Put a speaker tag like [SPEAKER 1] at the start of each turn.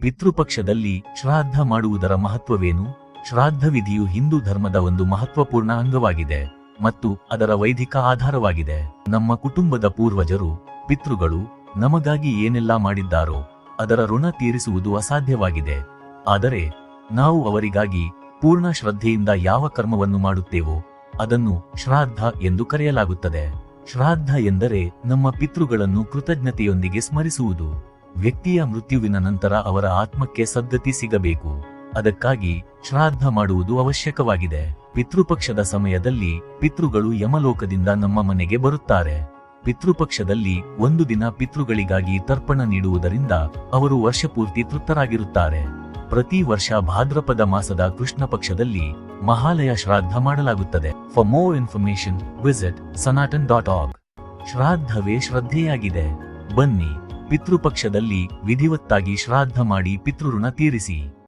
[SPEAKER 1] ಪಿತೃಪಕ್ಷದಲ್ಲಿ ಶ್ರಾದ್ದ ಮಾಡುವುದರ ಮಹತ್ವವೇನು? ಶ್ರಾದ್ದ ವಿಧಿಯು ಹಿಂದೂ ಧರ್ಮದ ಒಂದು ಮಹತ್ವಪೂರ್ಣ ಅಂಗವಾಗಿದೆ ಮತ್ತು ಅದರ ವೈದಿಕ ಆಧಾರವಾಗಿದೆ. ನಮ್ಮ ಕುಟುಂಬದ ಪೂರ್ವಜರು, ಪಿತೃಗಳು ನಮಗಾಗಿ ಏನೆಲ್ಲ ಮಾಡಿದ್ದಾರೋ ಅದರ ಋಣ ತೀರಿಸುವುದು ಅಸಾಧ್ಯವಾಗಿದೆ. ಆದರೆ ನಾವು ಅವರಿಗಾಗಿ ಪೂರ್ಣ ಶ್ರದ್ಧೆಯಿಂದ ಯಾವ ಕರ್ಮವನ್ನು ಮಾಡುತ್ತೇವೋ ಅದನ್ನು ಶ್ರಾದ್ದ ಎಂದು ಕರೆಯಲಾಗುತ್ತದೆ. ಶ್ರಾದ್ದ ಎಂದರೆ ನಮ್ಮ ಪಿತೃಗಳನ್ನು ಕೃತಜ್ಞತೆಯೊಂದಿಗೆ ಸ್ಮರಿಸುವುದು. ವ್ಯಕ್ತಿಯ ಮೃತ್ಯುವಿನ ನಂತರ ಅವರ ಆತ್ಮಕ್ಕೆ ಸದ್ಗತಿ ಸಿಗಬೇಕು. ಅದಕ್ಕಾಗಿ ಶ್ರಾದ್ದ ಮಾಡುವುದು ಅವಶ್ಯಕವಾಗಿದೆ. ಪಿತೃಪಕ್ಷದ ಸಮಯದಲ್ಲಿ ಪಿತೃಗಳು ಯಮಲೋಕದಿಂದ ನಮ್ಮ ಮನೆಗೆ ಬರುತ್ತಾರೆ. ಪಿತೃಪಕ್ಷದಲ್ಲಿ ಒಂದು ದಿನ ಪಿತೃಗಳಿಗಾಗಿ ತರ್ಪಣ ನೀಡುವುದರಿಂದ ಅವರು ವರ್ಷಪೂರ್ತಿ ತೃಪ್ತರಾಗಿರುತ್ತಾರೆ. ಪ್ರತಿ ವರ್ಷ ಭಾದ್ರಪದ ಮಾಸದ ಕೃಷ್ಣ ಪಕ್ಷದಲ್ಲಿ ಮಹಾಲಯ ಶ್ರಾದ್ದ ಮಾಡಲಾಗುತ್ತದೆ. For more information visit Sanatan dot org ಶ್ರಾದ್ದವೇ ಶ್ರದ್ಧೆಯಾಗಿದೆ. ಬನ್ನಿ. ಪಿತೃಪಕ್ಷದಲ್ಲಿ ವಿಧಿವತ್ತಾಗಿ ಶ್ರಾದ್ದ ಮಾಡಿ ಪಿತೃಋಣ ತೀರಿಸಿ.